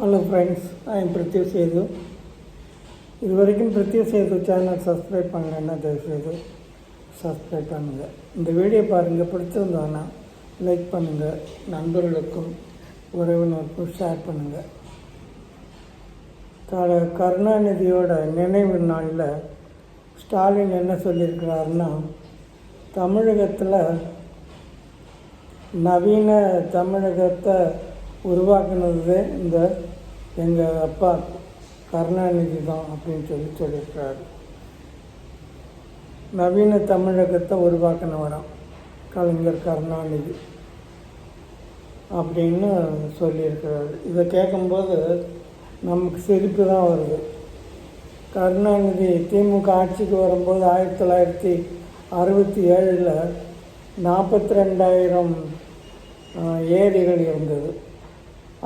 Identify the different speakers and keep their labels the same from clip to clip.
Speaker 1: Hello friends I'm Prithiv Sethu இது வரைக்கும் Prithvi Setu channel subscribe பண்ணலன்னா தயவுசெய்து சப்ஸ்கிரைப் பண்ணுங்கள் இந்த வீடியோ பாருங்கள் பிடிச்சிருந்தாங்கன்னா லைக் பண்ணுங்கள் நண்பர்களுக்கும் உறவினருக்கும் ஷேர் பண்ணுங்கள் க கருணாநிதியோட நினைவு நாளில் ஸ்டாலின் என்ன சொல்லியிருக்கிறாருன்னா தமிழகத்தில் நவீன தமிழகத்தை உருவாக்குனது இந்த எங்கள் அப்பா கருணாநிதி தான் அப்படின்னு சொல்லி சொல்லியிருக்காரு நவீன தமிழகத்தை உருவாக்கினவராம் கலைஞர் கருணாநிதி அப்படின்னு சொல்லியிருக்கிறாரு. இதை கேட்கும்போது நமக்கு சிரிப்பு தான் வருது. கருணாநிதி திமுக ஆட்சிக்கு வரும்போது ஆயிரத்தி தொள்ளாயிரத்தி அறுபத்தி ஏழில் நாற்பத்தி ரெண்டாயிரம் ஏரிகள் இருந்தது.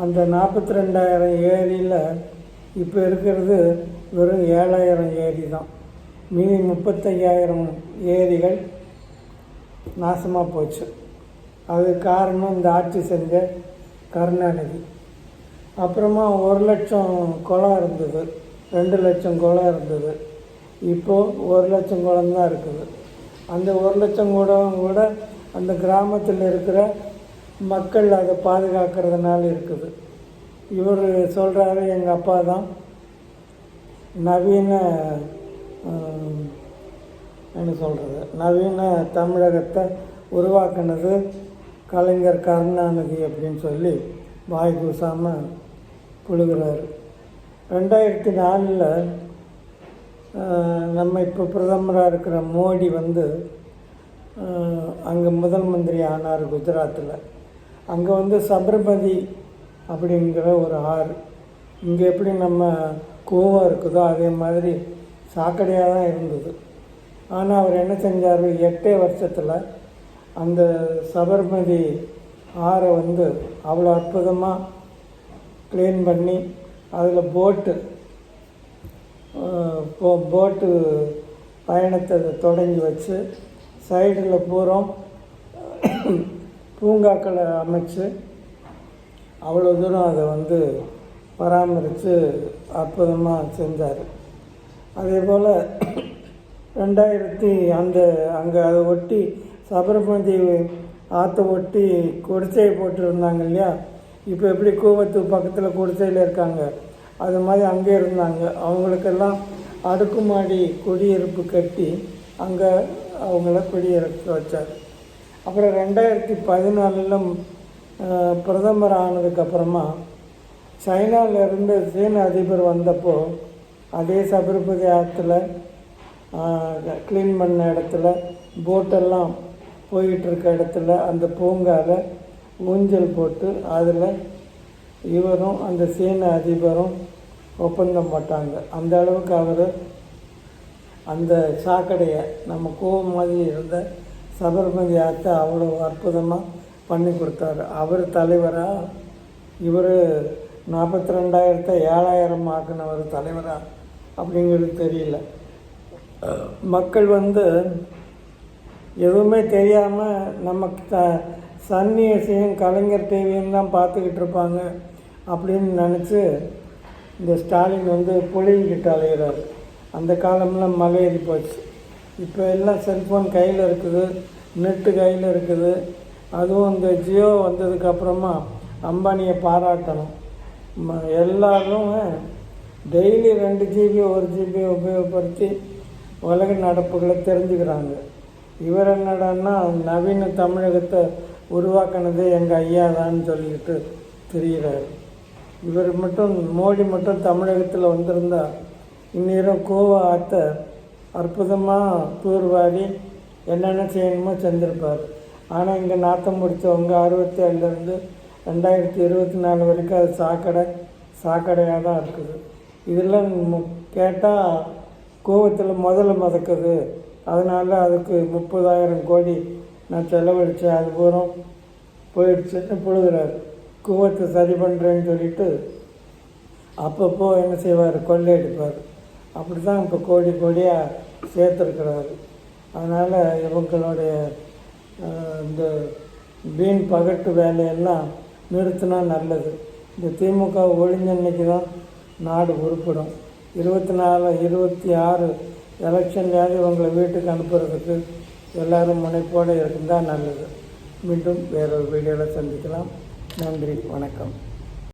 Speaker 1: அந்த நாற்பத்தி ரெண்டாயிரம் ஏரியில் இப்போ இருக்கிறது வெறும் ஏழாயிரம் ஏரி தான் மீதி முப்பத்தையாயிரம் ஏரிகள் நாசமாக போச்சு. அது காரணம் இந்த ஆட்சி செஞ்ச கருணாநிதி. அப்புறமா ஒரு லட்சம் குளம் இருந்தது. ரெண்டு லட்சம் குளம் இருந்தது. இப்போது ஒரு லட்சம் குளம் தான் இருக்குது. அந்த ஒரு லட்சம் குளம் கூட அந்த கிராமத்தில் இருக்கிற மக்கள் அதை பாதுகாக்கிறதுனால இருக்குது. இவர் சொல்கிறாரு எங்கள் அப்பா தான் நவீன என்ன சொல்கிறது நவீன தமிழகத்தை உருவாக்குனது கலைஞர் கருணாநிதி அப்படின்னு சொல்லி வாய் கூசாமல் புழுகிறாரு. ரெண்டாயிரத்தி நாலில் நம்ம இப்போ பிரதமராக இருக்கிற மோடி வந்து அங்கே முதல் மந்திரி ஆனார் குஜராத்தில் அங்கே வந்து சபர்மதி அப்படிங்கிற ஒரு ஆறு. இங்கே எப்படி நம்ம கோவா இருக்குதோ அதே மாதிரி சாக்கடையாக தான் இருந்தது. ஆனால் அவர் என்ன செஞ்சார்? எட்டே வருஷத்தில் அந்த சபர்மதி ஆறை வந்து அவ்வளோ அற்புதமாக க்ளீன் பண்ணி அதில் போட்டு போ போட்டு பயணத்தை தொடங்கி வச்சு சைடில் பூரம் பூங்காக்களை அமைச்சு அவ்வளோ தூரம் அதை வந்து பராமரித்து அற்புதமாக செஞ்சார். அதே போல் ரெண்டாயிரத்தி அந்த அங்கே அதை ஒட்டி சபரமதி ஆற்றை ஒட்டி குடிசையை போட்டுருந்தாங்க இல்லையா? இப்போ எப்படி கூவத்து பக்கத்தில் குடிசையில் இருக்காங்க? அது மாதிரி அங்கே இருந்தாங்க. அவங்களுக்கெல்லாம் அடுக்குமாடி குடியிருப்பு கட்டி அங்கே அவங்கள குடியிருக்க வச்சார். அப்புறம் ரெண்டாயிரத்தி பதினாலில் பிரதமர் ஆனதுக்கப்புறமா சைனாவிலிருந்து சீன அதிபர் வந்தப்போ அதே சபரிபதி ஆற்றுல க்ளீன் பண்ண இடத்துல போட்டெல்லாம் போயிட்டுருக்க இடத்துல அந்த பூங்காவில் ஊஞ்சல் போட்டு அதில் இவரும் அந்த சீன அதிபரும் ஒப்பந்தம் போட்டாங்க. அந்த அளவுக்கு அவர் அந்த சாக்கடையை நம்ம கோவம் மாதிரி இருந்த சபர்மதி ஆற்றை அவ்வளோ அற்புதமாக பண்ணி கொடுத்தாரு. அவர் தலைவராக இவர் நாற்பத்தி ரெண்டாயிரத்தை ஏழாயிரம் ஆக்கினவர் தலைவராக அப்படிங்கிறது தெரியல. மக்கள் வந்து எதுவுமே தெரியாமல் நமக்கு த சன்னியசையும் கலைஞர் டிவியும் தான் பார்த்துக்கிட்டு இருப்பாங்க அப்படின்னு நினச்சி இந்த ஸ்டாலின் வந்து புலிகிட்ட அலைகிறார் அந்த காலம்லாம் மலையேறி போச்சு. இப்போ எல்லாம் செல்ஃபோன் கையில் இருக்குது நெட்டு கையில் இருக்குது. அதுவும் இந்த ஜியோ வந்ததுக்கப்புறமா அம்பானியை பாராட்டணும். ம- எல்லாரும் டெய்லி ரெண்டு ஜிபி ஒரு ஜிபி உபயோகப்படுத்தி உலக நடப்புகளை தெரிஞ்சுக்கிறாங்க. இவர் என்னடான்னா நவீன தமிழகத்தை உருவாக்கினதே எங்கள் ஐயா தான் சொல்லிட்டு தெரிகிறார் இவர் மட்டும் மோடி மட்டும் தமிழகத்தில் வந்திருந்தால் இந்நேரம் கோவா ஆற்ற அற்புதமாக தூர்வாரி என்னென்ன செய்யணுமோ செஞ்சுருப்பார். ஆனால் இங்கே நாத்தம் முடித்தவங்க அறுபத்தி ஏழுலேருந்து ரெண்டாயிரத்தி இருபத்தி நாலு வரைக்கும் அது சாக்கடை சாக்கடையாக தான் இருக்குது. இதெல்லாம் கேட்டால் கோவத்தில் முதல்ல மதக்குது. அதனால் அதுக்கு முப்பதாயிரம் கோடி நான் செலவழித்தேன் அது பூரம் போயிடுச்சுன்னு புழுகிறார். கூவத்தை சரி பண்ணுறேன்னு சொல்லிட்டு அப்பப்போ என்ன செய்வார்? கொள்ளையடிப்பார். அப்படி தான் இப்போ கோடி கோடியாக சேர்த்துருக்கிறாரு. அதனால் இவங்களுடைய இந்த வீண் பகட்டு வேலையெல்லாம் நிறுத்தினா நல்லது. இந்த திமுக ஒழிஞ்சன்னைக்கு தான் நாடு உருப்படும். இருபத்தி நாலு இருபத்தி ஆறு எலெக்ஷன்லேயாவது இவங்களை வீட்டுக்கு அனுப்புறதுக்கு எல்லாரும் முனைப்போடு இருந்தால் நல்லது. மீண்டும் வேறொரு வீடியோவில் சந்திக்கலாம். நன்றி வணக்கம்.